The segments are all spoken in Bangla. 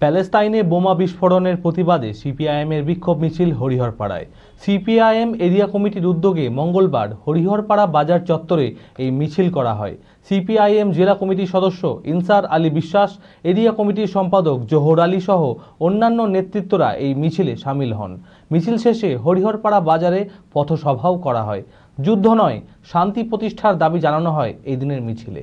প্যালেস্তাইনে বোমা বিস্ফোরণের প্রতিবাদে সিপিআইএমের বিক্ষোভ মিছিল হরিহরপাড়ায়। সিপিআইএম এরিয়া কমিটির উদ্যোগে মঙ্গলবার হরিহরপাড়া বাজার চত্বরে এই মিছিল করা হয়। সিপিআইএম জেলা কমিটির সদস্য ইনসার আলী বিশ্বাস, এরিয়া কমিটির সম্পাদক জোহর আলী সহ অন্যান্য নেতৃত্বরা এই মিছিলে সামিল হন। মিছিল শেষে হরিহরপাড়া বাজারে পথসভাও করা হয়। যুদ্ধ নয়, শান্তি প্রতিষ্ঠার দাবি জানানো হয় এই দিনের মিছিলে।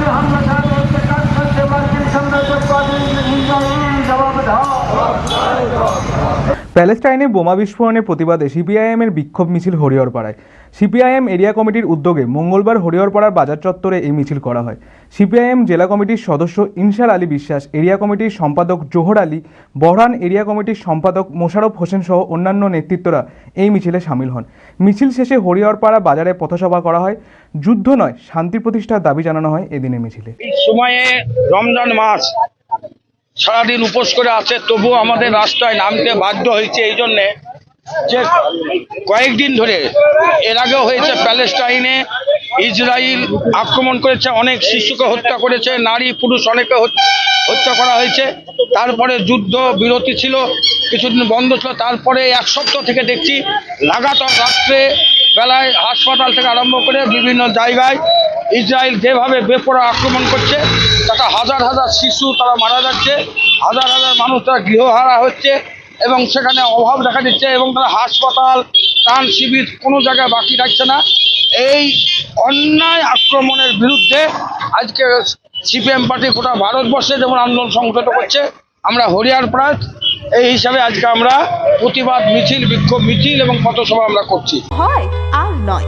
প্যালেস্টাইনে বোমা বিস্ফোরণের প্রতিবাদে সিপিআইএমের বিক্ষোভ মিছিল হরিহরপাড়ায়। সিপিআইএম এরিয়া কমিটির উদ্যোগে মঙ্গলবার হরিহরপাড়ার বাজার চত্বরে এই মিছিল করা হয়। সিপিআইএম জেলা কমিটির সদস্য ইনসার আলী বিশ্বাস, এরিয়া কমিটির সম্পাদক জোহর আলী, বহরান এরিয়া কমিটির সম্পাদক মোশারফ হোসেন সহ অন্যান্য নেতৃত্বরা এই মিছিলে সামিল হন। মিছিল শেষে হরিহরপাড়া বাজারে পথসভা করা হয়। যুদ্ধ নয়, শান্তি প্রতিষ্ঠার দাবি জানানো হয় এদিনের মিছিলে। সময়ে রমজান মাস সারাদিন উপোস করে আছে, তবু আমাদের রাস্তায় নামতে বাধ্য হয়েছে এই জন্যে যে কয়েকদিন ধরে, এর আগেও হয়েছে প্যালেস্টাইনে ইসরায়েল আক্রমণ করেছে, অনেক শিশুকে হত্যা করেছে, নারী, পুরুষ অনেকে হত- হত্যা করা হয়েছে। তারপরে যুদ্ধ বিরতি ছিল, কিছুদিন বন্ধ ছিল, তারপরে এক সপ্তাহ থেকে দেখছি লাগাতার রাত্রে বেলায় হাসপাতাল থেকে আরম্ভ করে বিভিন্ন জায়গায় ইসরায়েল যেভাবে বেপরা আক্রমণ করছে তাতে হাজার হাজার শিশু তারা মারা যাচ্ছে, হাজার হাজার মানুষ তারা গৃহহারা হচ্ছে এবং সেখানে অভাব দেখা দিচ্ছে এবং তারা হাসপাতাল, ত্রাণ শিবির কোনো জায়গায় বাকি রাখছে না। এই অন্যায় আক্রমণের বিরুদ্ধে আজকে সিপিএম পার্টি গোটা ভারতবর্ষে যেমন আন্দোলন সংগঠিত করছে, আমরা হরিয়ার প্রায়, এই হিসাবে আজকে আমরা প্রতিবাদ মিছিল, বিক্ষোভ মিছিল এবং পথসভা আমরা করছি। হয় আর নয়।